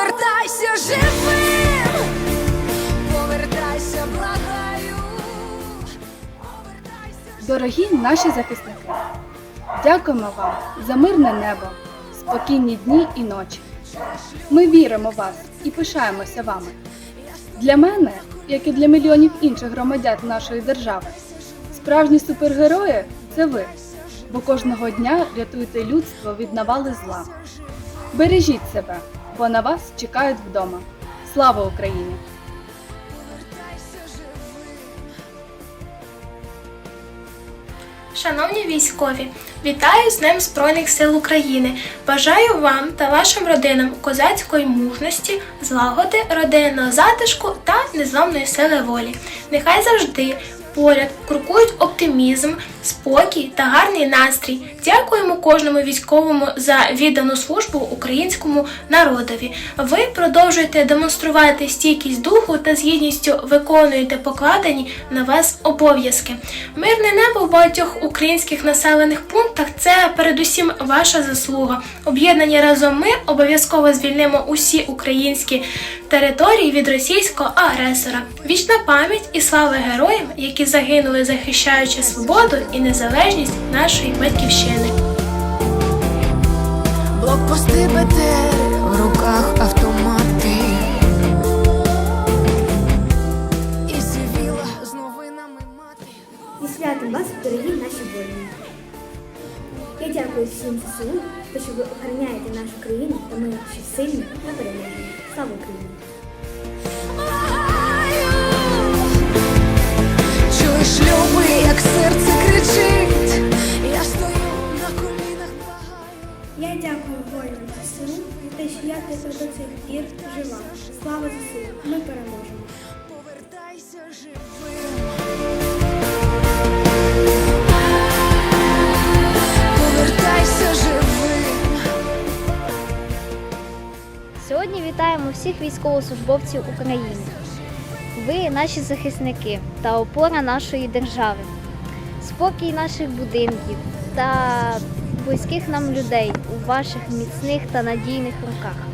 Повертайся живим, повертайся, благаю. Повертайся Дорогі наші захисники, дякуємо вам за мирне небо, спокійні дні і ночі. Ми віримо в вас і пишаємося вами. Для мене, як і для мільйонів інших громадян нашої держави, справжні супергерої це ви, бо кожного дня рятуєте людство від навали зла. Бережіть себе, бо на вас чекають вдома. Слава Україні! Шановні військові, вітаю з Днем Збройних сил України. Бажаю вам та вашим родинам козацької мужності, злагоди, родинного затишку та незламної сили волі. Нехай завжди поряд крокують оптимізм, спокій та гарний настрій. Дякуємо кожному військовому за віддану службу українському народові. Ви продовжуєте демонструвати стійкість духу та з гідністю виконуєте покладені на вас обов'язки. Мирне небо в багатьох українських населених пунктах це передусім ваша заслуга. Об'єднані разом ми обов'язково звільнимо усі українські території від російського агресора. Вічна пам'ять і слава героям, які загинули, захищаючи свободу і незалежність нашої батьківщини. Блокпости БТР, в руках автомати. І сивіла з новинами мати. Зі святом вас, дорогі наші воїни. Я дякую всім ЗСУ, що ви охороняєте нашу країну та ми ще сильні та переможні. Слава Україні! Повертайся живим. Сьогодні вітаємо всіх військовослужбовців України. Ви наші захисники та опора нашої держави, спокій наших будинків та близьких нам людей у ваших міцних та надійних руках.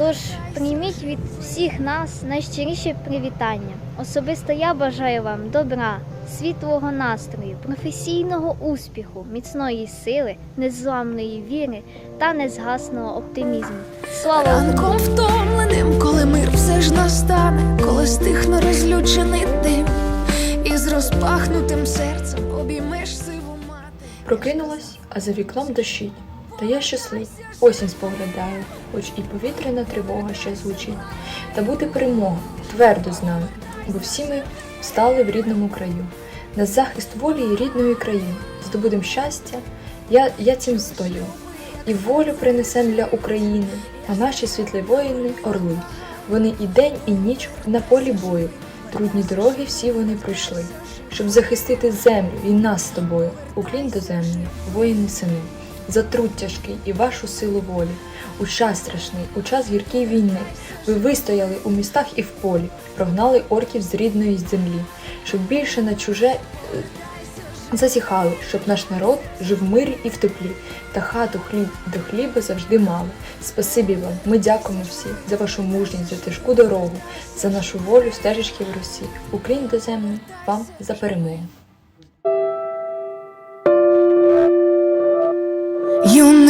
Тож прийміть від всіх нас найщиріші привітання. Особисто я бажаю вам добра, світлого настрою, професійного успіху, міцної сили, незламної віри та незгасного оптимізму. Слава Ранком втомленим, коли мир все ж настане, коли стихне розлючений дим, і з розпахнутим серцем обіймеш сиву мати. Прокинулась, а за вікном дощить. Та я щаслив, осінь споглядаю, хоч і повітряна тривога ще звучить. Та буде перемога, твердо з нами, бо всі ми встали в рідному краю. На захист волі і рідної країни. Здобудем щастя, я, я цим стою. І волю принесем для України, а наші світлі воїни орли. Вони і день, і ніч на полі бою. Трудні дороги всі вони пройшли, щоб захистити землю і нас з тобою. Уклін до землі, воїни сини, за труд тяжкий і вашу силу волі. У час страшний, у час гіркої війни. Ви вистояли у містах і в полі, прогнали орків з рідної землі, щоб більше на чуже е, засіхали, щоб наш народ жив в мирі і в теплі, та хату хліб до хліба завжди мали. Спасибі вам, ми дякуємо всі за вашу мужність, за тяжку дорогу, за нашу волю стежечки в Росі. Уклін до землі, вам за перемогу.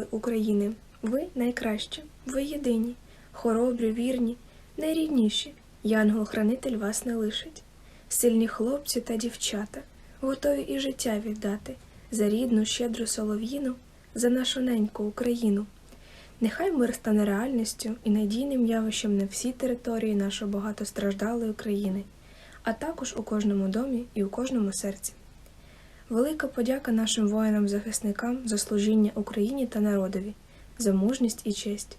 сили України, ви найкращі, ви єдині, хоробрі, вірні, найрідніші. Янгол-хранитель вас не лишить. Сильні хлопці та дівчата, готові і життя віддати за рідну, щедру солов'їну, за нашу неньку Україну. Нехай мир стане реальністю і надійним явищем на всій території нашої багатостраждалої країни, а також у кожному домі і у кожному серці. Велика подяка нашим воїнам-захисникам за служіння Україні та народові, за мужність і честь.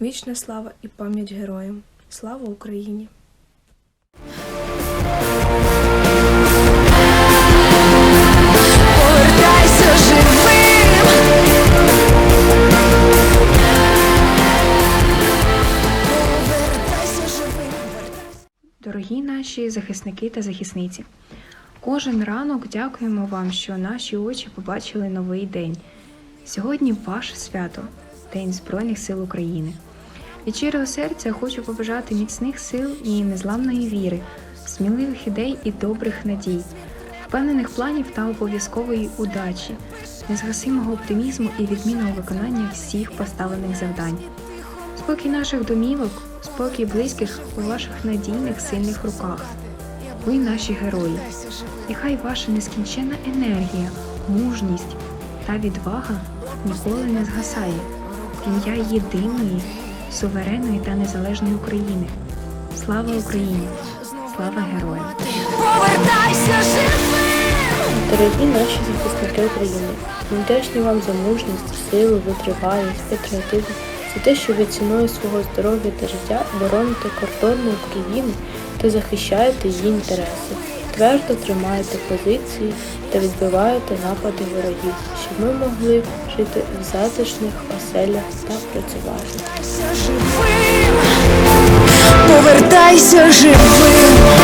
Вічна слава і пам'ять героям. Слава Україні! Дорогі наші захисники та захисниці, кожен ранок дякуємо вам, що наші очі побачили новий день. Сьогодні ваше свято, День Збройних сил України. Від щирого серця хочу побажати міцних сил і незламної віри, сміливих ідей і добрих надій, впевнених планів та обов'язкової удачі, незгасимого оптимізму і відмінного виконання всіх поставлених завдань. Спокій наших домівок, спокій близьких у ваших надійних сильних руках. Ви наші герої. Нехай ваша нескінченна енергія, мужність та відвага ніколи не згасає. Ім'я єдиної, суверенної та незалежної України. Слава Україні! Слава героям! Повертайся живим. Дорогі наші захисники України, ми вдячні вам за мужність, силу, витривалість, патріотизм, за те, що ви ціною свого здоров'я та життя бороните кордони України та захищаєте її інтереси, твердо тримаєте позиції та відбиваєте напади ворогів, щоб ми могли жити в затишних оселях та працювати. Повертайся живим. Повертайся живим.